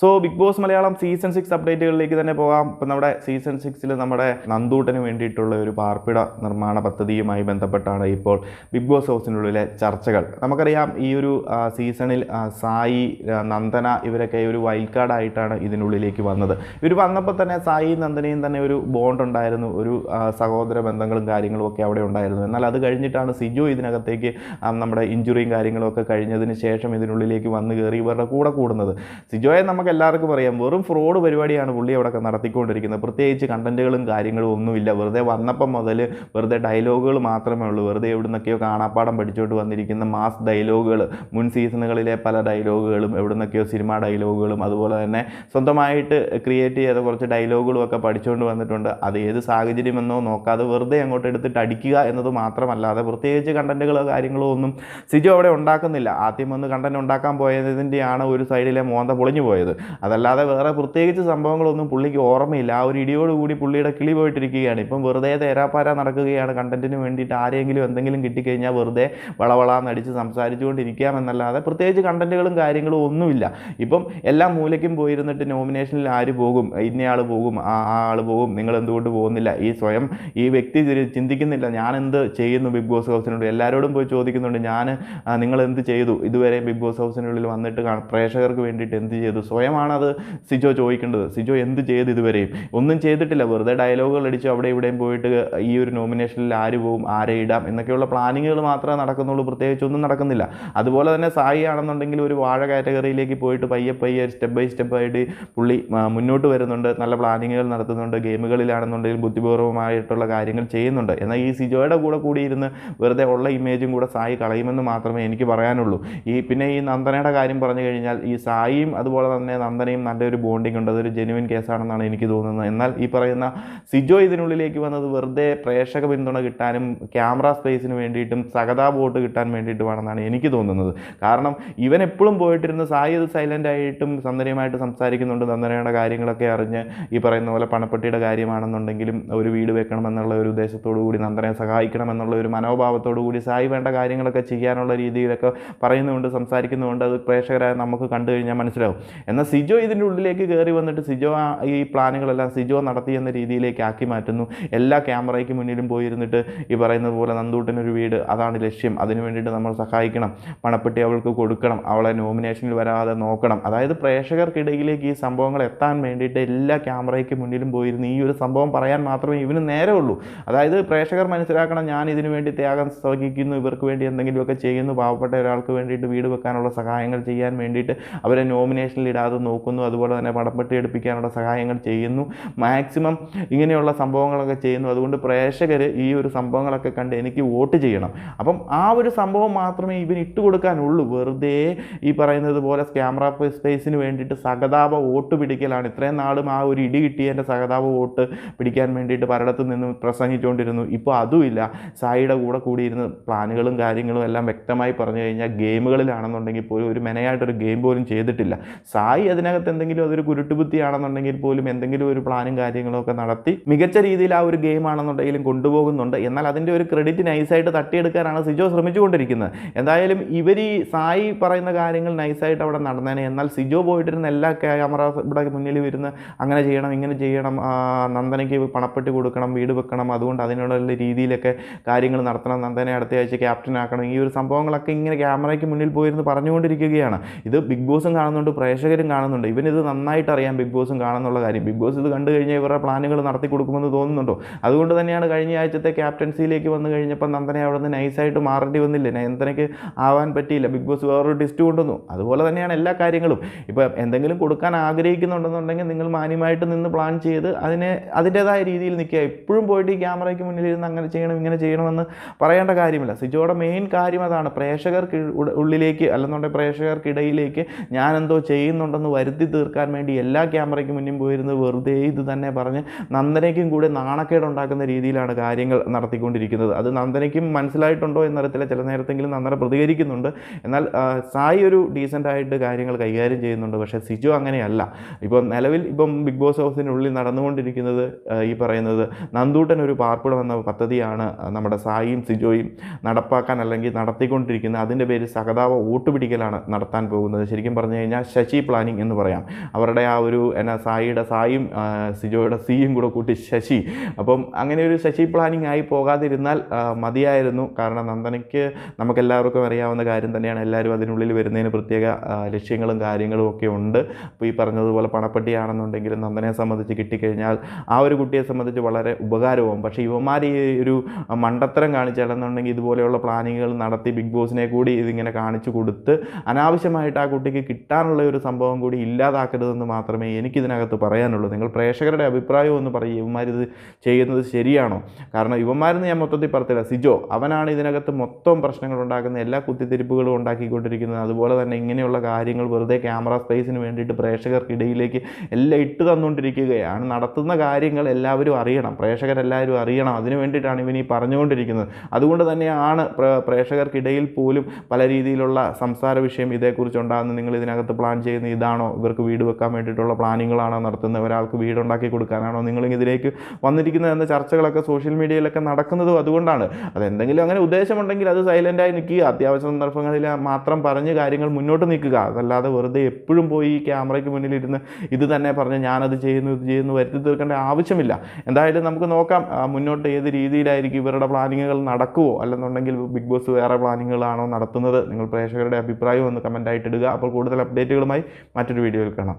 So Big Boss Malayalam season six അപ്ഡേറ്റുകളിലേക്ക് തന്നെ പോകാം. ഇപ്പം നമ്മുടെ സീസൺ സിക്സിൽ നമ്മുടെ നന്ദൂട്ടന് വേണ്ടിയിട്ടുള്ള ഒരു പാർപ്പിട നിർമ്മാണ പദ്ധതിയുമായി ബന്ധപ്പെട്ടാണ് ഇപ്പോൾ ബിഗ് ബോസ് ഹൗസിനുള്ളിലെ ചർച്ചകൾ. നമുക്കറിയാം ഈ ഒരു സീസണിൽ സായി നന്ദന ഇവരൊക്കെ ഒരു വൈൽഡ് കാർഡായിട്ടാണ് ഇതിനുള്ളിലേക്ക് വന്നത്. ഇവർ വന്നപ്പോൾ തന്നെ സായി നന്ദനയും തന്നെ ഒരു ബോണ്ട് ഉണ്ടായിരുന്നു. ഒരു സഹോദര ബന്ധങ്ങളും കാര്യങ്ങളും ഒക്കെ അവിടെ ഉണ്ടായിരുന്നു. എന്നാൽ അത് കഴിഞ്ഞിട്ടാണ് സിജു ഇതിനകത്തേക്ക് നമ്മുടെ ഇഞ്ചുറിയും കാര്യങ്ങളും ഒക്കെ കഴിഞ്ഞതിന് ശേഷം ഇതിനുള്ളിലേക്ക് വന്നു കയറി ഇവരുടെ കൂടെ കൂടുന്നത്. സിജോയെ നമുക്ക് എല്ലാവർക്കും അറിയാം വെറും ഫ്രോഡ് പരിപാടിയാണ് പുള്ളി അവിടെ നടത്തിക്കൊണ്ടിരിക്കുന്നത്. പ്രത്യേകിച്ച് കണ്ടന്റുകളും കാര്യങ്ങളും ഒന്നുമില്ല. വെറുതെ വന്നപ്പം മുതൽ വെറുതെ ഡയലോഗുകൾ മാത്രമേ ഉള്ളൂ. വെറുതെ എവിടെ നിന്നൊക്കെയോ കാണാപ്പാടം പഠിച്ചുകൊണ്ട് വന്നിരിക്കുന്ന മാസ് ഡയലോഗുകൾ മുൻ സീസണുകളിലെ പല ഡയലോഗുകളും എവിടെ നിന്നൊക്കെയോ സിനിമ ഡയലോഗുകളും അതുപോലെ തന്നെ സ്വന്തമായിട്ട് ക്രിയേറ്റ് ചെയ്ത കുറച്ച് ഡയലോഗുകളും ഒക്കെ പഠിച്ചുകൊണ്ട് വന്നിട്ടുണ്ട്. അത് ഏത് സാഹചര്യമെന്നോ നോക്കാതെ വെറുതെ അങ്ങോട്ട് എടുത്തിട്ട് അടിക്കുക എന്നത് മാത്രമല്ലാതെ പ്രത്യേകിച്ച് കണ്ടന്റുകളോ കാര്യങ്ങളോ ഒന്നും സിജു അവിടെ ഉണ്ടാക്കുന്നില്ല. ആദ്യം വന്ന് കണ്ടന്റ് ഉണ്ടാക്കാൻ പോയതിന്റെയാണ് ഒരു സൈഡിലെ മോന്ത പൊളിഞ്ഞു പോയത്. അതല്ലാതെ വേറെ പ്രത്യേകിച്ച് സംഭവങ്ങളൊന്നും പുള്ളിക്ക് ഓർമ്മയില്ല. ആ ഒരു ഇടിയോട് കൂടി പുള്ളിയുടെ കിളി പോയിട്ടിരിക്കുകയാണ്. ഇപ്പം വെറുതെ തേരാപ്പാര നടക്കുകയാണ്. കണ്ടന്റിന് വേണ്ടിയിട്ട് ആരെങ്കിലും എന്തെങ്കിലും കിട്ടിക്കഴിഞ്ഞാൽ വെറുതെ വളവളാന്നടിച്ച് സംസാരിച്ചുകൊണ്ടിരിക്കാമെന്നല്ലാതെ പ്രത്യേകിച്ച് കണ്ടന്റുകളും കാര്യങ്ങളും ഒന്നുമില്ല. ഇപ്പം എല്ലാ മൂലയ്ക്കും പോയിരുന്നിട്ട് നോമിനേഷനിൽ ആര് പോകും? ഇന്നയാൾ പോകും. ആ ആൾ പോകും. നിങ്ങൾ എന്തുകൊണ്ട് പോകുന്നില്ല? ഈ സ്വയം ഈ വ്യക്തി ചിന്തിക്കുന്നില്ല. ഞാൻ എന്ത് ചെയ്യുന്നു ബിഗ് ബോസ് ഹൗസിനോട്? എല്ലാവരോടും പോയി ചോദിക്കുന്നുണ്ട്. ഞാൻ നിങ്ങൾ എന്ത് ചെയ്തു? ഇതുവരെ ബിഗ് ബോസ് ഹൗസിനുള്ളിൽ വന്നിട്ട് പ്രേക്ഷകർക്ക് വേണ്ടിയിട്ട് എന്ത് ചെയ്തു? സ്വയമാണത് സിജോ ചോദിക്കേണ്ടത്. സിജോ എന്ത് ചെയ്ത് ഇതുവരെയും? ഒന്നും ചെയ്തിട്ടില്ല. വെറുതെ ഡയലോഗുകൾ അടിച്ചു അവിടെ ഇവിടെയും പോയിട്ട് ഈ ഒരു നോമിനേഷനിൽ ആര് പോവും ആരെ ഇടാം എന്നൊക്കെയുള്ള പ്ലാനിങ്ങുകൾ മാത്രമേ നടക്കുന്നുള്ളൂ. പ്രത്യേകിച്ച് ഒന്നും നടക്കുന്നില്ല. അതുപോലെ തന്നെ സായി ആണെന്നുണ്ടെങ്കിൽ ഒരു വാഴ കാറ്റഗറിയിലേക്ക് പോയിട്ട് പയ്യെ പയ്യെ സ്റ്റെപ്പ് ബൈ സ്റ്റെപ്പായിട്ട് പുള്ളി മുന്നോട്ട് വരുന്നുണ്ട്. നല്ല പ്ലാനിങ്ങുകൾ നടത്തുന്നുണ്ട്. ഗെയിമുകളിലാണെന്നുണ്ടെങ്കിൽ ബുദ്ധിപൂർവമായിട്ടുള്ള കാര്യങ്ങൾ ചെയ്യുന്നുണ്ട്. എന്നാൽ ഈ സിജോയുടെ കൂടെ കൂടി ഇരുന്ന് വെറുതെ ഉള്ള ഇമേജും കൂടെ സായി കളയുമെന്ന് മാത്രമേ എനിക്ക് പറയാനുള്ളൂ. ഈ പിന്നെ ഈ നന്ദനയുടെ കാര്യം പറഞ്ഞു കഴിഞ്ഞാൽ ഈ സായിയും അതുപോലെ തന്നെ നന്ദനയും നല്ലൊരു ബോണ്ടിങ് ഉണ്ട്. അതൊരു ജെനുവിൻ കേസാണെന്നാണ് എനിക്ക് തോന്നുന്നത്. എന്നാൽ ഈ പറയുന്ന സിജോ ഇതിനുള്ളിലേക്ക് വന്നത് വെറുതെ പ്രേക്ഷക പിന്തുണ കിട്ടാനും ക്യാമറ സ്പേസിന് വേണ്ടിയിട്ടും സഹതാ ബോട്ട് കിട്ടാൻ വേണ്ടിയിട്ടുമാണെന്നാണ് എനിക്ക് തോന്നുന്നത്. കാരണം ഇവൻ എപ്പോഴും പോയിട്ടിരുന്ന് സായി അത് സൈലന്റ് ആയിട്ടും നന്ദനയുമായിട്ട് സംസാരിക്കുന്നുണ്ട്. നന്ദനയുടെ കാര്യങ്ങളൊക്കെ അറിഞ്ഞ് ഈ പറയുന്ന പോലെ പണപ്പെട്ടിയുടെ കാര്യമാണെന്നുണ്ടെങ്കിലും ഒരു വീട് വെക്കണമെന്നുള്ള ഒരു ഉദ്ദേശത്തോടു കൂടി നന്ദനയെ സഹായിക്കണമെന്നുള്ള ഒരു മനോഭാവത്തോടു കൂടി സായി വേണ്ട കാര്യങ്ങളൊക്കെ ചെയ്യാനുള്ള രീതിയിലൊക്കെ പറയുന്നുണ്ട് സംസാരിക്കുന്നുണ്ട് അത് പ്രേക്ഷകരായ നമുക്ക് കണ്ടു കഴിഞ്ഞാൽ മനസ്സിലാവും. എന്നാൽ സിജോ ഇതിന്റെ ഉള്ളിലേക്ക് കയറി വന്നിട്ട് സിജോ ഈ പ്ലാനുകളെല്ലാം സിജോ നടത്തി എന്ന രീതിയിലേക്ക് ആക്കി മാറ്റുന്നു. എല്ലാ ക്യാമറയ്ക്ക് മുന്നിലും പോയിരുന്നിട്ട് ഈ പറയുന്നത് പോലെ നന്ദൂട്ടനൊരു വീട് അതാണ് ലക്ഷ്യം. അതിനു വേണ്ടിയിട്ട് നമ്മൾ സഹായിക്കണം. പണപ്പെട്ടി അവൾക്ക് കൊടുക്കണം. അവളെ നോമിനേഷനിൽ വരാതെ നോക്കണം. അതായത് പ്രേക്ഷകർക്കിടയിലേക്ക് ഈ സംഭവങ്ങൾ എത്താൻ വേണ്ടിയിട്ട് എല്ലാ ക്യാമറയ്ക്ക് മുന്നിലും പോയിരുന്നു ഈ ഒരു സംഭവം പറയാൻ മാത്രമേ ഇവന് നേരമുള്ളൂ. അതായത് പ്രേക്ഷകർ മനസ്സിലാക്കണം ഞാൻ ഇതിനു വേണ്ടി ത്യാഗം സഹിക്കുന്നു. ഇവർക്ക് വേണ്ടി എന്തെങ്കിലുമൊക്കെ ചെയ്യുന്നു. പാവപ്പെട്ട ഒരാൾക്ക് വേണ്ടിയിട്ട് വീട് വെക്കാനുള്ള സഹായങ്ങൾ ചെയ്യാൻ വേണ്ടിയിട്ട് അവരെ നോമിനേഷനിൽ ഇടാതെ നോക്കുന്നു. അതുപോലെ തന്നെ പടപ്പെട്ടി എടുപ്പിക്കാനുള്ള സഹായങ്ങൾ ചെയ്യുന്നു. മാക്സിമം ഇങ്ങനെയുള്ള സംഭവങ്ങളൊക്കെ ചെയ്യുന്നു. അതുകൊണ്ട് പ്രേക്ഷകർ ഈ ഒരു സംഭവങ്ങളൊക്കെ കണ്ട് എനിക്ക് വോട്ട് ചെയ്യണം. അപ്പം ആ ഒരു സംഭവം മാത്രമേ ഇവന് ഇട്ട് കൊടുക്കാനുള്ളൂ. വെറുതെ ഈ പറയുന്നത് പോലെ ക്യാമറ സ്പേസിന് വേണ്ടിയിട്ട് സഹതാപ വോട്ട് പിടിക്കലാണ്. ഇത്രയും നാളും ആ ഒരു ഇടി കിട്ടിയതിന്റെ സഹതാപ വോട്ട് പിടിക്കാൻ വേണ്ടിയിട്ട് പലയിടത്തു നിന്ന് പ്രസംഗിച്ചുകൊണ്ടിരുന്നു. ഇപ്പോൾ അതുമില്ല. സായിയുടെ കൂടെ കൂടിയിരുന്ന് പ്ലാനുകളും കാര്യങ്ങളും എല്ലാം വ്യക്തമായി പറഞ്ഞു കഴിഞ്ഞാൽ ഗെയിമുകളിലാണെന്നുണ്ടെങ്കിൽ പോലും ഒരു മെനയായിട്ടൊരു ഗെയിം പോലും ചെയ്തിട്ടില്ല. സായി അതിനകത്ത് എന്തെങ്കിലും അതൊരു കുരുട്ടുബുദ്ധിയാണെന്നുണ്ടെങ്കിൽ പോലും എന്തെങ്കിലും ഒരു പ്ലാനും കാര്യങ്ങളൊക്കെ നടത്തി മികച്ച രീതിയിൽ ആ ഒരു ഗെയിം ആണെന്നുണ്ടെങ്കിലും കൊണ്ടുപോകുന്നുണ്ട്. എന്നാൽ അതിന്റെ ഒരു ക്രെഡിറ്റ് നൈസായിട്ട് തട്ടിയെടുക്കാനാണ് സിജോ ശ്രമിച്ചുകൊണ്ടിരിക്കുന്നത്. എന്തായാലും ഇവർ ഈ സായി പറയുന്ന കാര്യങ്ങൾ നൈസായിട്ട് അവിടെ നടന്നേനെ. എന്നാൽ സിജോ പോയിട്ടിരുന്ന എല്ലാ ക്യാമറ ഇവിടെ മുന്നിൽ വരുന്ന അങ്ങനെ ചെയ്യണം ഇങ്ങനെ ചെയ്യണം നന്ദനയ്ക്ക് പണപ്പെട്ടി കൊടുക്കണം വീട് വെക്കണം അതുകൊണ്ട് അതിനുള്ള രീതിയിലൊക്കെ കാര്യങ്ങൾ നടത്തണം. നന്ദനെ അടുത്ത ആഴ്ച ക്യാപ്റ്റൻ ആക്കണം. ഈ ഒരു സംഭവങ്ങളൊക്കെ ഇങ്ങനെ ക്യാമറയ്ക്ക് മുന്നിൽ പോയിരുന്ന് പറഞ്ഞുകൊണ്ടിരിക്കുകയാണ്. ഇത് ബിഗ് ബോസും കാണുന്നുണ്ട്. പ്രേക്ഷകരും കാണുന്നുണ്ട്. ഇവനിത് നന്നായിട്ട് അറിയാം ബിഗ് ബോസും കാണുന്നുള്ള കാര്യം. ബിഗ് ബോസ് ഇത് കണ്ടു കഴിഞ്ഞാൽ ഇവരുടെ പ്ലാനുകൾ നടത്തി കൊടുക്കുമെന്ന് തോന്നുന്നുണ്ടോ? അതുകൊണ്ട് തന്നെയാണ് കഴിഞ്ഞ ആഴ്ചത്തെ ക്യാപ്റ്റൻസിയിലേക്ക് വന്നു കഴിഞ്ഞപ്പോൾ നന്ദനെ അവിടെ നിന്ന് നൈസായിട്ട് മാറേണ്ടി വന്നില്ല? നന്ദനയ്ക്ക് ആവാൻ പറ്റിയില്ല. ബിഗ് ബോസ് വേറൊരു ടെസ്റ്റ് കൊണ്ടുവന്നു. അതുപോലെ തന്നെയാണ് എല്ലാ കാര്യങ്ങളും. ഇപ്പോൾ എന്തെങ്കിലും കൊടുക്കാൻ ആഗ്രഹിക്കുന്നുണ്ടെന്നുണ്ടെങ്കിൽ നിങ്ങൾ മാന്യമായിട്ട് നിന്ന് പ്ലാൻ ചെയ്ത് അതിനെ അതിന്റേതായ രീതിയിൽ നിൽക്കുക. എപ്പോഴും പോയിട്ട് ഈ ക്യാമറയ്ക്ക് മുന്നിൽ ഇരുന്ന് അങ്ങനെ ചെയ്യണം ഇങ്ങനെ ചെയ്യണമെന്ന് പറയേണ്ട കാര്യമില്ല. സിജോയുടെ മെയിൻ കാര്യം അതാണ്. പ്രേക്ഷകർക്ക് ഉള്ളിലേക്ക് അല്ലെന്നുണ്ടെങ്കിൽ പ്രേക്ഷകർക്കിടയിലേക്ക് ഞാനെന്തോ എന്തോ ചെയ്യുന്നുണ്ടെന്ന് വരുത്തി തീർക്കാൻ വേണ്ടി എല്ലാ ക്യാമറയ്ക്ക് മുന്നിൽ പോയിരുന്നു വെറുതെ ഇത് തന്നെ പറഞ്ഞ് നന്ദനയ്ക്കും കൂടെ നാണക്കേട് ഉണ്ടാക്കുന്ന രീതിയിലാണ് കാര്യങ്ങൾ നടത്തിക്കൊണ്ടിരിക്കുന്നത്. അത് നന്ദനയ്ക്കും മനസ്സിലായിട്ടുണ്ടോ എന്നറിയത്തില്ല ചില നേരത്തെങ്കിലും നന്ദന പ്രതികരിക്കുന്നുണ്ട്. എന്നാൽ സായി ഒരു ഡീസന്റായിട്ട് കാര്യങ്ങൾ കൈകാര്യം ചെയ്യുന്നുണ്ട്. പക്ഷേ സിജു അങ്ങനെയല്ല. ഇപ്പം നിലവിൽ ഇപ്പം ബിഗ് ബോസ് ഹൗസിനുള്ളിൽ നടന്നുകൊണ്ടിരിക്കുന്നത് ഈ പറയുന്നത് നന്ദൂട്ടൻ ഒരു പാർപ്പിടം എന്ന പദ്ധതിയാണ് നമ്മുടെ സായിയും സിജോയും നടപ്പാക്കാൻ അല്ലെങ്കിൽ നടത്തിക്കൊണ്ടിരിക്കുന്നത് അതിന്റെ പേര് സഹതാപ വോട്ട് പിടിക്കലാണ് നടത്താൻ പോകുന്നത്. ശരിക്കും പറഞ്ഞു കഴിഞ്ഞാൽ ശശി പ്ലാൻ പ്ലാനിങ് എന്ന് പറയാം. അവരുടെ ആ ഒരു എന്നാ സായിയുടെ സായും സിജോയുടെ സിയും കൂടെ കൂട്ടി ശശി. അപ്പം അങ്ങനെ ഒരു ശശി പ്ലാനിങ് ആയി പോകാതിരുന്നാൽ മതിയായിരുന്നു. കാരണം നന്ദനയ്ക്ക് നമുക്കെല്ലാവർക്കും അറിയാവുന്ന കാര്യം തന്നെയാണ്. എല്ലാവരും അതിനുള്ളിൽ വരുന്നതിന് പ്രത്യേക ലക്ഷ്യങ്ങളും കാര്യങ്ങളും ഒക്കെ ഉണ്ട്. അപ്പോൾ ഈ പറഞ്ഞതുപോലെ പണപ്പെട്ടിയാണെന്നുണ്ടെങ്കിലും നന്ദനെ സംബന്ധിച്ച് കിട്ടിക്കഴിഞ്ഞാൽ ആ ഒരു കുട്ടിയെ സംബന്ധിച്ച് വളരെ ഉപകാരവും. പക്ഷേ ഇവന്മാർ ഈ ഒരു മണ്ടത്തരം കാണിച്ചാലെന്നുണ്ടെങ്കിൽ ഇതുപോലെയുള്ള പ്ലാനിങ്ങുകൾ നടത്തി ബിഗ് ബോസിനെ കൂടി ഇതിങ്ങനെ കാണിച്ചു കൊടുത്ത് അനാവശ്യമായിട്ട് ആ കുട്ടിക്ക് കിട്ടാനുള്ള ഒരു സംഭവം കൂടി ഇല്ലാതാക്കരുതെന്ന് മാത്രമേ എനിക്കിതിനകത്ത് പറയാനുള്ളൂ. നിങ്ങൾ പ്രേക്ഷകരുടെ അഭിപ്രായം ഒന്ന് പറയും ഇവന്മാരിത് ചെയ്യുന്നത് ശരിയാണോ? കാരണം ഇവന്മാരെന്ന് ഞാൻ മൊത്തത്തിൽ പറത്തില്ല. സിജോ അവനാണ് ഇതിനകത്ത് മൊത്തം പ്രശ്നങ്ങൾ ഉണ്ടാക്കുന്ന എല്ലാ കുത്തിത്തിരിപ്പുകളും ഉണ്ടാക്കിക്കൊണ്ടിരിക്കുന്നത്. അതുപോലെ തന്നെ ഇങ്ങനെയുള്ള കാര്യങ്ങൾ വെറുതെ ക്യാമറ സ്പേസിന് വേണ്ടിയിട്ട് പ്രേക്ഷകർക്കിടയിലേക്ക് എല്ലാം ഇട്ട് തന്നുകൊണ്ടിരിക്കുകയാണ്. നടത്തുന്ന കാര്യങ്ങൾ എല്ലാവരും അറിയണം. പ്രേക്ഷകരെല്ലാവരും അറിയണം. അതിന് വേണ്ടിയിട്ടാണ് ഇവൻ ഈ പറഞ്ഞുകൊണ്ടിരിക്കുന്നത്. അതുകൊണ്ട് തന്നെയാണ് പ്ര- പ്രേക്ഷകർക്കിടയിൽ പോലും പല രീതിയിലുള്ള സംസാര വിഷയം ഇതേക്കുറിച്ച് ഉണ്ടാകുന്നത്. നിങ്ങൾ ഇതിനകത്ത് പ്ലാൻ ചെയ്യുന്ന ഇതാണോ ഇവർക്ക് വീട് വെക്കാൻ വേണ്ടിയിട്ടുള്ള പ്ലാനിങ്ങുകളാണോ നടത്തുന്നത്? ഒരാൾക്ക് വീടുണ്ടാക്കി കൊടുക്കാനാണോ നിങ്ങൾ ഇതിലേക്ക് വന്നിരിക്കുന്നത് എന്ന ചർച്ചകളൊക്കെ സോഷ്യൽ മീഡിയയിലൊക്കെ നടക്കുന്നതും അതുകൊണ്ടാണ്. അതെന്തെങ്കിലും അങ്ങനെ ഉദ്ദേശമുണ്ടെങ്കിൽ അത് സൈലന്റായി നിൽക്കുക. അത്യാവശ്യ സന്ദർഭങ്ങളിൽ മാത്രം പറഞ്ഞ് കാര്യങ്ങൾ മുന്നോട്ട് നിൽക്കുക അതല്ലാതെ വെറുതെ എപ്പോഴും പോയി ക്യാമറയ്ക്ക് മുന്നിലിരുന്ന് ഇത് തന്നെ പറഞ്ഞ് ഞാനത് ചെയ്യുന്നു ഇത് ചെയ്യുന്നു വരുത്തി തീർക്കേണ്ട ആവശ്യമില്ല. എന്തായാലും നമുക്ക് നോക്കാം മുന്നോട്ട് ഏത് രീതിയിലായിരിക്കും ഇവരുടെ പ്ലാനിങ്ങുകൾ നടക്കുമോ അല്ലെന്നുണ്ടെങ്കിൽ ബിഗ് ബോസ് വേറെ പ്ലാനിങ്ങുകളാണോ നടത്തുന്നത്? നിങ്ങൾ പ്രേക്ഷകരുടെ അഭിപ്രായം ഒന്ന് കമന്റായിട്ട് ഇടുക അപ്പോൾ കൂടുതൽ അപ്ഡേറ്റുകളുമായി മറ്റൊരു വീഡിയോയിൽ കാണാം.